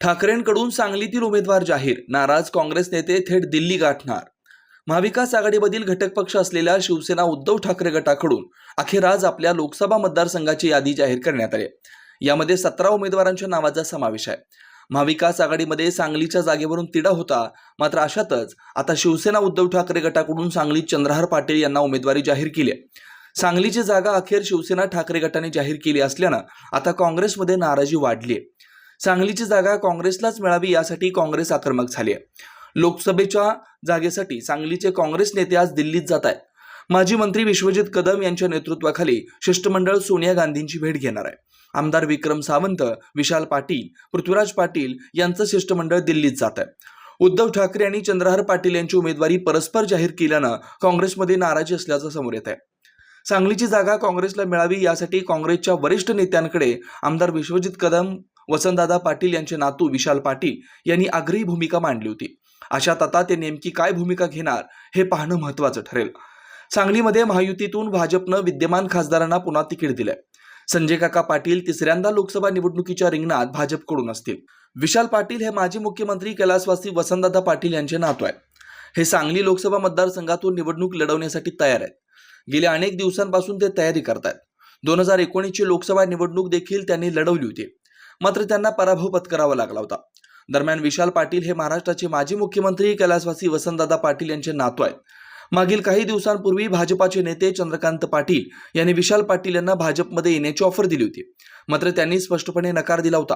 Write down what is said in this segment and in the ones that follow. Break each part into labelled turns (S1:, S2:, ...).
S1: ठाकरेंकडून सांगलीतील उमेदवार जाहीर. नाराज काँग्रेस नेते थेट दिल्ली गाठणार. महाविकास आघाडीमधील घटक पक्ष असलेल्या शिवसेना उद्धव ठाकरे गटाकडून अखेर आज आपल्या लोकसभा मतदारसंघाची यादी जाहीर करण्यात आली. यामध्ये सतरा उमेदवारांच्या नावाचा समावेश आहे. महाविकास आघाडीमध्ये सांगलीच्या जागेवरून तिढा होता मात्र अशातच आता शिवसेना उद्धव ठाकरे गटाकडून सांगलीत चंद्रहार पाटील यांना उमेदवारी जाहीर केली आहे. सांगलीची जागा अखेर शिवसेना ठाकरे गटाने जाहीर केली असल्यानं आता काँग्रेसमध्ये नाराजी वाढली आहे. सांगलीची जागा काँग्रेसलाच मिळावी यासाठी काँग्रेस आक्रमक झाली आहे. लोकसभेच्या जागेसाठी सांगलीचे काँग्रेस नेते आज दिल्लीत जात आहेत. माजी मंत्री विश्वजित कदम यांच्या नेतृत्वाखाली शिष्टमंडळ सोनिया गांधींची भेट घेणार आहे. आमदार विक्रम सावंत विशाल पाटील पृथ्वीराज पाटील यांचं शिष्टमंडळ दिल्लीत जात आहे. उद्धव ठाकरे आणि चंद्रहार पाटील यांची उमेदवारी परस्पर जाहीर केल्यानं काँग्रेसमध्ये नाराजी असल्याचं समोर येत आहे. सांगलीची जागा काँग्रेसला मिळावी यासाठी काँग्रेसच्या वरिष्ठ नेत्यांकडे आमदार विश्वजित कदम वसंतदादा पाटील यांचे नातू विशाल पाटील यांनी आग्रही भूमिका मांडली होती. अशात आता ते नेमकी काय भूमिका घेणार हे पाहणं महत्त्वाचं ठरेल. सांगलीमध्ये महायुतीतून भाजपनं विद्यमान खासदारांना पुन्हा तिकीट दिलंय. संजय काका पाटील तिसऱ्यांदा लोकसभा निवडणुकीच्या रिंगणात भाजपकडून असतील. विशाल पाटील हे माजी मुख्यमंत्री कैलासवासी वसंतदादा पाटील यांचे नातू आहेत. हे सांगली लोकसभा मतदारसंघातून निवडणूक लढवण्यासाठी तयार आहेत. गेल्या अनेक दिवसांपासून ते तयारी करतायत. दोन हजार एकोणीसची लोकसभा निवडणूक देखील त्यांनी लढवली होती. मात्र त्यांना पराभव पत्करावा लागला होता. दरम्यान विशाल पाटील हे महाराष्ट्राचे माजी मुख्यमंत्री कैलासवासी वसंतदादा पाटील यांचे नातू आहेत. मागील काही दिवसांपूर्वी भाजपाचे नेते चंद्रकांत पाटील यांनी विशाल पाटील यांना भाजपमध्ये येण्याची ऑफर दिली होती. मात्र त्यांनी स्पष्टपणे नकार दिला होता.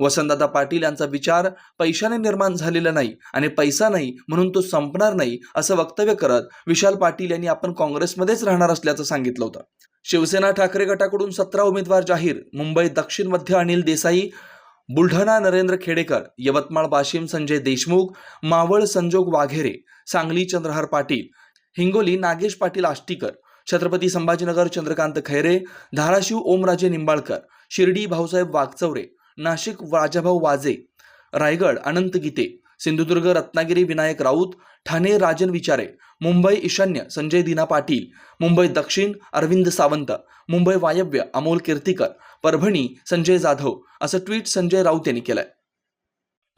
S1: वसंतदादा पाटील यांचा विचार पैशाने निर्माण झालेला नाही आणि पैसा नाही म्हणून तो संपणार नाही असं वक्तव्य करत विशाल पाटील यांनी आपण काँग्रेसमध्येच राहणार असल्याचं सांगितलं होतं. शिवसेना ठाकरे गटाकडून सतरा उमेदवार जाहीर. मुंबई दक्षिण मध्य अनिल देसाई बुलढाणा नरेंद्र खेडेकर यवतमाळ वाशिम संजय देशमुख मावळ संजोग वाघेरे सांगली चंद्रहार पाटील हिंगोली नागेश पाटील आष्टीकर छत्रपती संभाजीनगर चंद्रकांत खैरे धाराशिव ओमराजे निंबाळकर शिर्डी भाऊसाहेब वागचौरे नाशिक राजाभाऊ वाजे रायगड अनंत गीते सिंधुदुर्ग रत्नागिरी विनायक राऊत ठाणे राजन विचारे मुंबई ईशान्य संजय दिना पाटील मुंबई दक्षिण अरविंद सावंत मुंबई वायव्य अमोल कीर्तीकर परभणी संजय जाधव असं ट्विट संजय राऊत यांनी केलंय.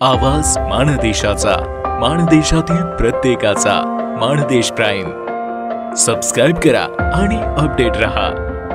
S2: आवाज माणदेशाचा माणदेशातील प्रत्येकाचा माणदेश प्राईम. सबस्क्राईब करा आणि अपडेट रहा.